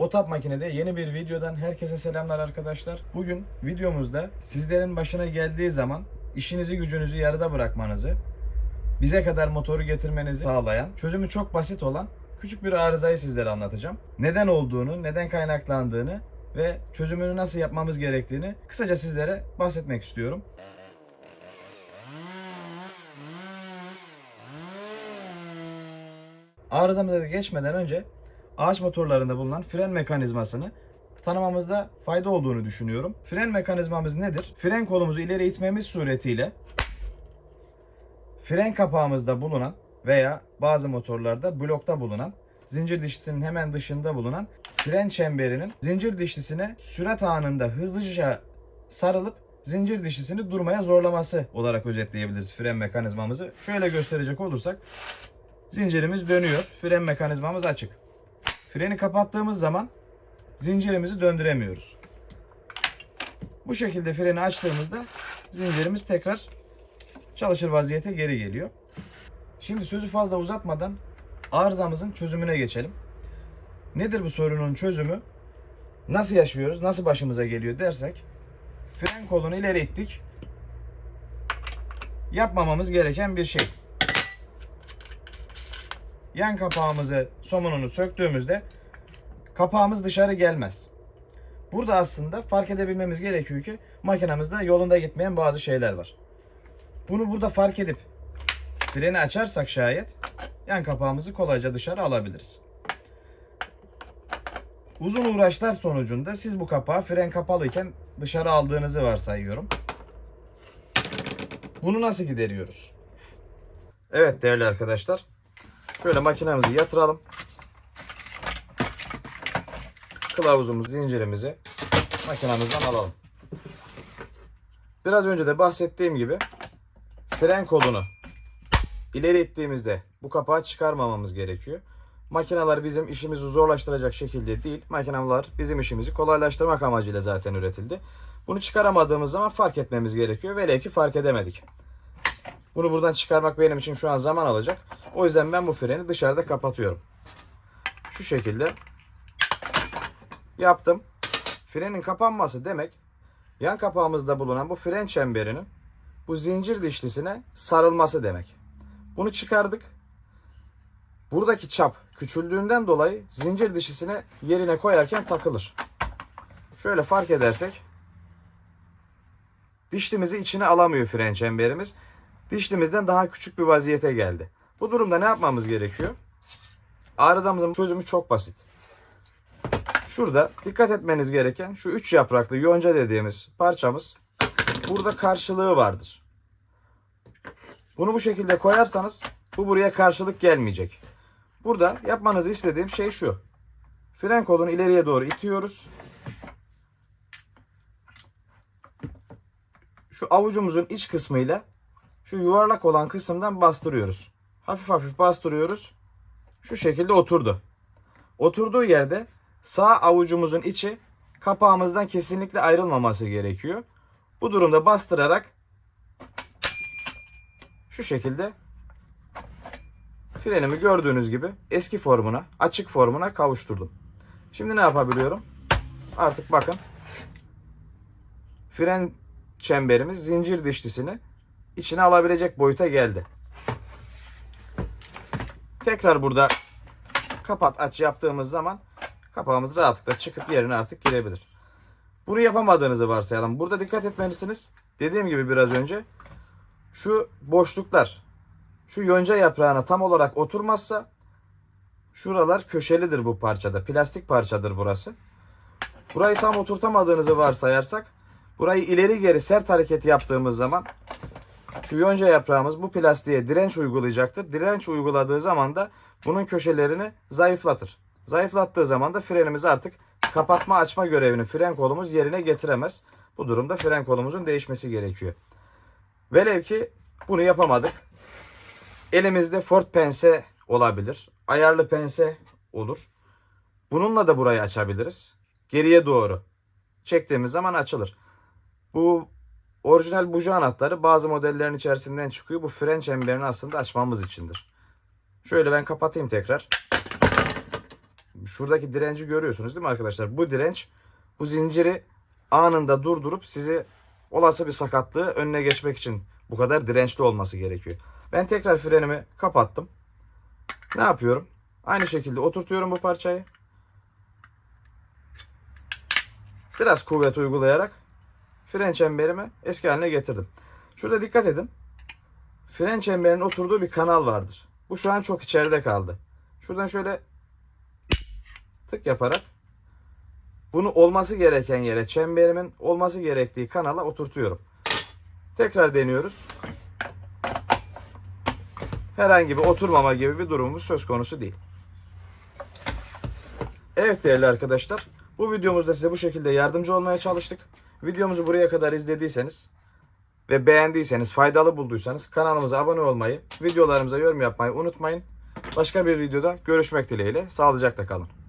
Otap makinede yeni bir videodan herkese selamlar arkadaşlar. Bugün videomuzda sizlerin başına geldiği zaman işinizi gücünüzü yarıda bırakmanızı, bize kadar motoru getirmenizi sağlayan, çözümü çok basit olan küçük bir arızayı sizlere anlatacağım. Neden olduğunu, neden kaynaklandığını ve çözümünü nasıl yapmamız gerektiğini kısaca sizlere bahsetmek istiyorum. Arızamıza geçmeden önce ağaç motorlarında bulunan fren mekanizmasını tanımamızda fayda olduğunu düşünüyorum. Fren mekanizmamız nedir? Fren kolumuzu ileri itmemiz suretiyle fren kapağımızda bulunan veya bazı motorlarda blokta bulunan zincir dişlisinin hemen dışında bulunan fren çemberinin zincir dişlisine sürat anında hızlıca sarılıp zincir dişlisini durmaya zorlaması olarak özetleyebiliriz fren mekanizmamızı. Şöyle gösterecek olursak zincirimiz dönüyor. Fren mekanizmamız açık. Freni kapattığımız zaman zincirimizi döndüremiyoruz. Bu şekilde freni açtığımızda zincirimiz tekrar çalışır vaziyete geri geliyor. Şimdi sözü fazla uzatmadan arızamızın çözümüne geçelim. Nedir bu sorunun çözümü? Nasıl yaşıyoruz? Nasıl başımıza geliyor dersek fren kolunu ileri ittik. Yapmamamız gereken bir şey. Yan kapağımızı, somununu söktüğümüzde kapağımız dışarı gelmez. Burada aslında fark edebilmemiz gerekiyor ki makinamızda yolunda gitmeyen bazı şeyler var. Bunu burada fark edip freni açarsak şayet yan kapağımızı kolayca dışarı alabiliriz. Uzun uğraşlar sonucunda siz bu kapağı fren kapalıyken dışarı aldığınızı varsayıyorum. Bunu nasıl gideriyoruz? Evet değerli arkadaşlar. Şöyle makinemizi yatıralım. Kılavuzumuzu, zincirimizi makinamızdan alalım. Biraz önce de bahsettiğim gibi fren kolunu ileri ittiğimizde bu kapağı çıkarmamamız gerekiyor. Makineler bizim işimizi zorlaştıracak şekilde değil. Makineler bizim işimizi kolaylaştırmak amacıyla zaten üretildi. Bunu çıkaramadığımız zaman fark etmemiz gerekiyor. Velev ki fark edemedik. Bunu buradan çıkarmak benim için şu an zaman alacak. O yüzden ben bu freni dışarıda kapatıyorum. Şu şekilde yaptım. Frenin kapanması demek yan kapağımızda bulunan bu fren çemberinin bu zincir dişlisine sarılması demek. Bunu çıkardık. Buradaki çap küçüldüğünden dolayı zincir dişlisine yerine koyarken takılır. Şöyle fark edersek dişlimizi içine alamıyor fren çemberimiz. Dişlimizden daha küçük bir vaziyete geldi. Bu durumda ne yapmamız gerekiyor? Arızamızın çözümü çok basit. Şurada dikkat etmeniz gereken şu üç yapraklı yonca dediğimiz parçamız burada karşılığı vardır. Bunu bu şekilde koyarsanız bu buraya karşılık gelmeyecek. Burada yapmanızı istediğim şey şu. Fren kolunu ileriye doğru itiyoruz. Şu avucumuzun iç kısmıyla şu yuvarlak olan kısımdan bastırıyoruz. Hafif hafif bastırıyoruz. Şu şekilde oturdu. Oturduğu yerde sağ avucumuzun içi kapağımızdan kesinlikle ayrılmaması gerekiyor. Bu durumda bastırarak şu şekilde frenimi gördüğünüz gibi eski formuna, açık formuna kavuşturdum. Şimdi ne yapabiliyorum? Artık bakın. Fren çemberimiz zincir dişlisini içine alabilecek boyuta geldi. Tekrar burada kapat aç yaptığımız zaman kapağımız rahatlıkla çıkıp yerine artık girebilir. Bunu yapamadığınızı varsayalım. Burada dikkat etmelisiniz. Dediğim gibi biraz önce şu boşluklar şu yonca yaprağına tam olarak oturmazsa şuralar köşelidir bu parçada. Plastik parçadır burası. Burayı tam oturtamadığınızı varsayarsak burayı ileri geri sert hareket yaptığımız zaman şu yonca yaprağımız bu plastiğe direnç uygulayacaktır. Direnç uyguladığı zaman da bunun köşelerini zayıflatır. Zayıflattığı zaman da frenimiz artık kapatma açma görevini fren kolumuz yerine getiremez. Bu durumda fren kolumuzun değişmesi gerekiyor. Velev ki bunu yapamadık. Elimizde Ford pense olabilir. Ayarlı pense olur. Bununla da burayı açabiliriz. Geriye doğru çektiğimiz zaman açılır. Bu orijinal buji anahtarı bazı modellerin içerisinden çıkıyor. Bu fren çemberini aslında açmamız içindir. Şöyle ben kapatayım tekrar. şuradaki direnci görüyorsunuz değil mi arkadaşlar? Bu direnç bu zinciri anında durdurup sizi olası bir sakatlığı önüne geçmek için bu kadar dirençli olması gerekiyor. Ben tekrar frenimi kapattım. Ne yapıyorum? Aynı şekilde oturtuyorum bu parçayı. Biraz kuvvet uygulayarak fren çemberimi eski haline getirdim. Şurada dikkat edin. Fren çemberinin oturduğu bir kanal vardır. Bu şu an çok içeride kaldı. Şuradan şöyle tık yaparak bunu olması gereken yere, çemberimin olması gerektiği kanala oturtuyorum. Tekrar deniyoruz. Herhangi bir oturmama gibi bir durumumuz söz konusu değil. Evet değerli arkadaşlar. Bu videomuzda size bu şekilde yardımcı olmaya çalıştık. Videomuzu buraya kadar izlediyseniz ve beğendiyseniz, faydalı bulduysanız kanalımıza abone olmayı, videolarımıza yorum yapmayı unutmayın. Başka bir videoda görüşmek dileğiyle. Sağlıcakla kalın.